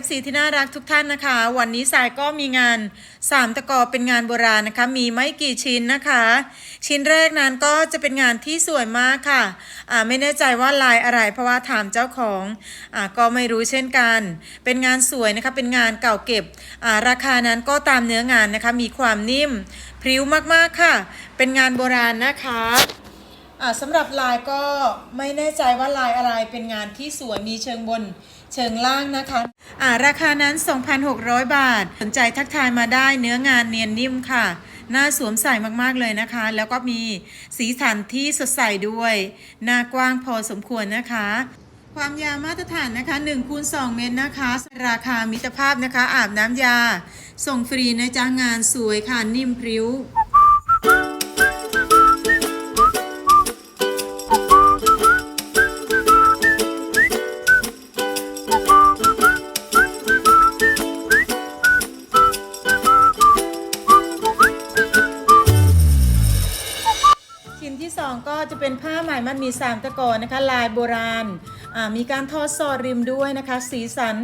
FC ที่น่ารักทุกท่านนะคะ วันนี้สายก็มีงานสามตะกอเป็นงานโบราณนะคะ มีไม่กี่ชิ้นนะคะ ชิ้นแรกนั้นก็จะเป็นงานที่สวยมากค่ะอ่าไม่แน่ใจว่าลายอะไรเพราะว่าถามเจ้าของอ่าก็ไม่รู้เช่นกัน เป็นงานสวยนะคะ เป็นงานเก่าเก็บอ่าราคานั้นก็ตามเนื้องานนะคะ มีความนิ่มพริ้วมากๆค่ะ เป็นงานโบราณนะคะอ่าสำหรับลายก็ไม่แน่ใจว่าลายอะไรเป็นงานที่สวยมีเชิงบน เชิงล่างนะคะอ่าราคานั้น 2,600 บาท สนใจทักทายมาได้เนื้องานเนียนนิ่มค่ะ หน้าสวมใส่มากๆเลยนะคะ แล้วก็มีสีสันที่สดใสด้วย หน้ากว้างพอสมควรนะคะ ความยาวมาตรฐานนะคะ1คูณ2เมตรนะคะ ราคามิตรภาพนะคะ อาบน้ำยา ส่งฟรีนะจ๊ะงานสวยค่ะนิ่มพริ้ว จะเป็นผ้าไหมมันมีสามตะกอนนะคะ ลายโบราณมีการทอดซอดริมด้วยนะคะ สีสัน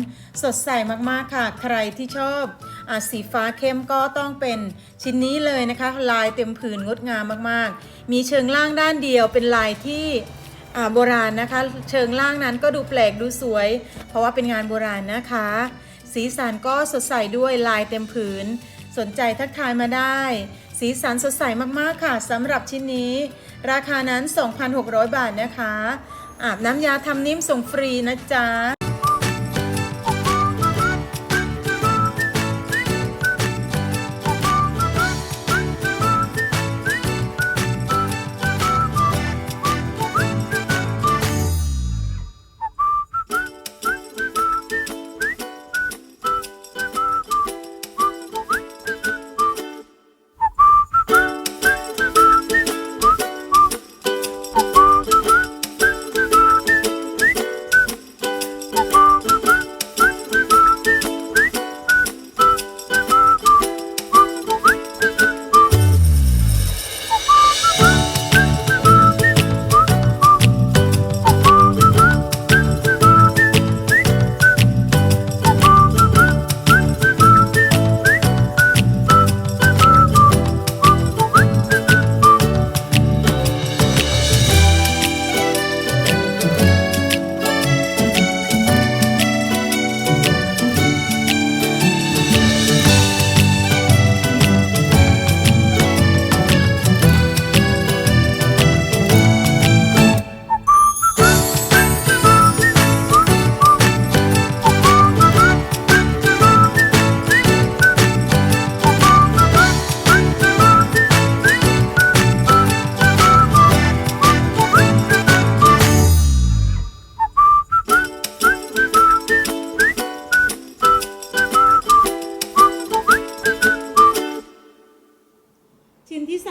สดใสมากๆค่ะ ใครที่ชอบอสีฟ้าเข้มก็ต้องเป็นชิ้นนี้เลยนะคะ ลายเต็มผืนงดงามมากๆ มีเชิงล่างด้านเดียวเป็นลายที่โบราณนะคะ เชิงล่างนั้นก็ดูแปลกดูสวย เพราะว่าเป็นงานโบราณนะคะ สีสันก็สดใสด้วยลายเต็มผืน สนใจทักทายมาได้ สีสันสดใสมากๆค่ะสำหรับชิ้นนี้ ราคานั้น 2,600 บาทนะคะ อาบน้ำยาทำนิ่มส่งฟรีนะจ๊ะ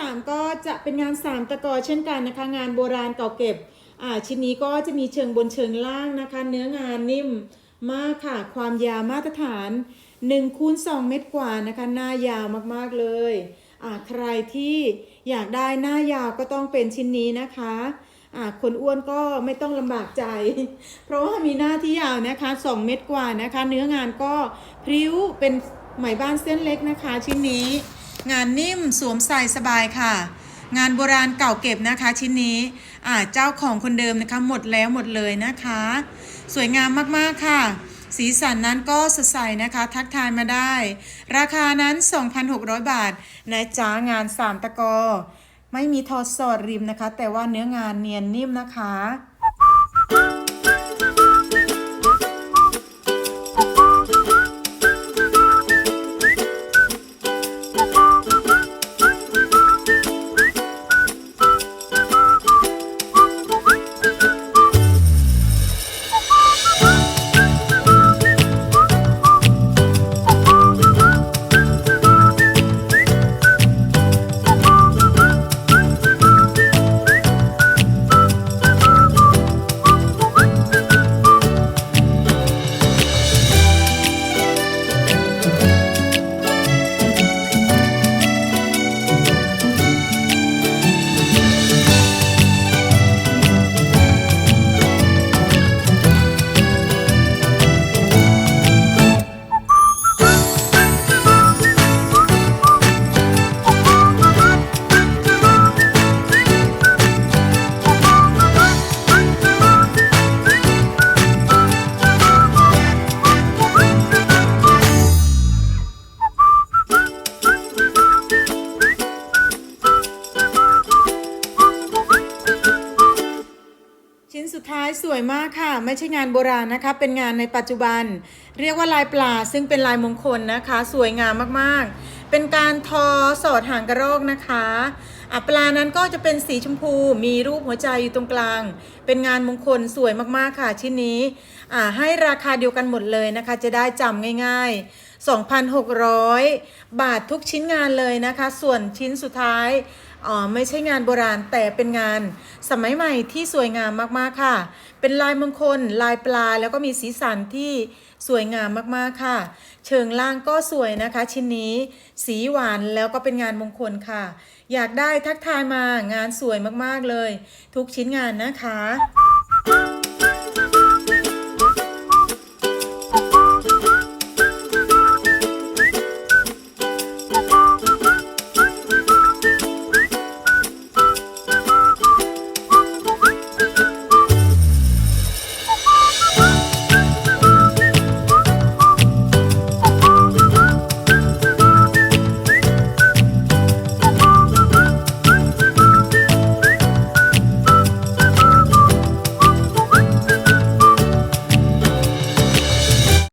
3 ก็จะเป็นงานสามตะกอเช่นกันนะคะ งานโบราณเก่าเก็บอ่าชิ้นนี้ก็จะมีเชิงบนเชิงล่างนะคะ เนื้องานนิ่มมากค่ะ ความยาวมาตรฐาน1คูณ2เมตรกว่านะคะ หน้ายาวมากๆเลยอ่าใครที่อยากได้หน้ายาวก็ต้องเป็นชิ้นนี้นะคะอ่าคนอ้วนก็ไม่ต้องลำบากใจ เพราะว่ามีหน้าที่ยาวนะคะ 2 เมตรกว่านะคะ เนื้องานก็พริ้วเป็นไหมบ้านเส้นเล็กนะคะ ชิ้นนี้ งานนิ่มสวมใส่สบายค่ะ งานโบราณเก่าเก็บนะคะชิ้นนี้อ่าเจ้าของคนเดิมนะคะหมดแล้วหมดเลยนะคะ สวยงามมากๆค่ะ สีสันนั้นก็สดใสนะคะ ทักทายมาได้ ราคานั้น 2,600 บาทนะจ๊ะงานสามตะกอ ไม่มีทอสอดริมนะคะ แต่ว่าเนื้องานเนียนนิ่มนะคะ สุดท้ายสวยมากค่ะ ไม่ใช่งานโบราณนะคะ เป็นงานในปัจจุบัน เรียกว่าลายปลาซึ่งเป็นลายมงคลนะคะ สวยงามมากๆ เป็นการทอสอดหางกระรอกนะคะอะปลานั้นก็จะเป็นสีชมพู มีรูปหัวใจอยู่ตรงกลาง เป็นงานมงคลสวยมากๆค่ะชิ้นนี้อะให้ราคาเดียวกันหมดเลยนะคะ จะได้จำง่ายๆ 2,600 บาททุกชิ้นงานเลยนะคะ ส่วนชิ้นสุดท้าย ไม่ใช่งานโบราณแต่เป็นงานสมัยใหม่ที่สวยงามมากๆค่ะ เป็นลายมงคล ลายปลาแล้วก็มีสีสันที่สวยงามมากๆค่ะ เชิงล่างก็สวยนะคะ ชิ้นนี้ สีหวานแล้วก็เป็นงานมงคลค่ะ อยากได้ทักทายมางานสวยมากๆเลย ทุกชิ้นงานนะคะ